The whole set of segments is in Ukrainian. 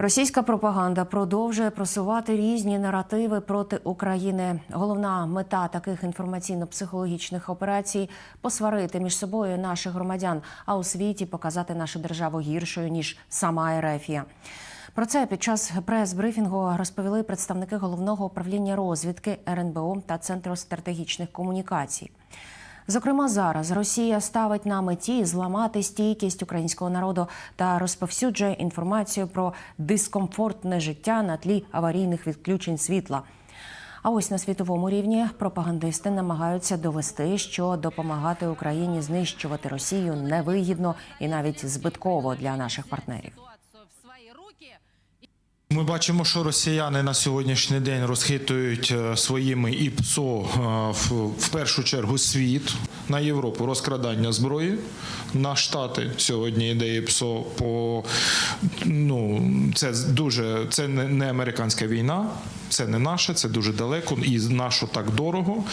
Російська пропаганда продовжує просувати різні наративи проти України. Головна мета таких інформаційно-психологічних операцій посварити між собою наших громадян, а у світі показати нашу державу гіршою ніж сама Ерефія. Про це під час прес-брифінгу розповіли представники головного управління розвідки РНБО та Центру стратегічних комунікацій. Зокрема, зараз Росія ставить на меті зламати стійкість українського народу та розповсюджує інформацію про дискомфортне життя на тлі аварійних відключень світла. А ось на світовому рівні пропагандисти намагаються довести, що допомагати Україні знищувати Росію невигідно і навіть збитково для наших партнерів. Ми бачимо, що росіяни на сьогоднішній день розхитують е, своїми ІПСО е, в, першу чергу світ на Європу розкрадання зброї. На штати сьогодні йде ІПСО по ну це дуже це не, американська війна, це не наша, це дуже далеко і нащо так дорого.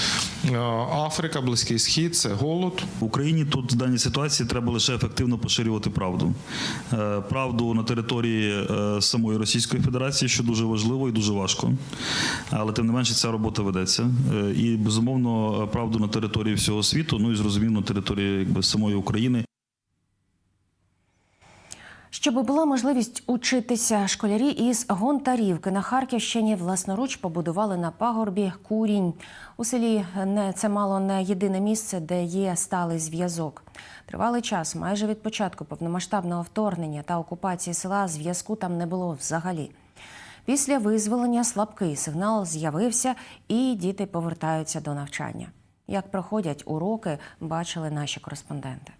Е, Африка, Близький Схід, це голод. В Україні тут в даній ситуації треба лише ефективно поширювати правду. Е, Правду на території е, самої Російської Федерації, що дуже важливо і дуже важко. Але тим не менше ця робота ведеться. І безумовно правду на території всього світу, ну і зрозуміло на території якби самої України. Щоб була можливість учитися, школярі із Гонтарівки на Харківщині власноруч побудували на пагорбі курінь. У селі не це мало не єдине місце, де є сталий зв'язок. Тривалий час, майже від початку повномасштабного вторгнення та окупації села, зв'язку там не було взагалі. Після визволення слабкий сигнал з'явився, і діти повертаються до навчання. Як проходять уроки, бачили наші кореспонденти.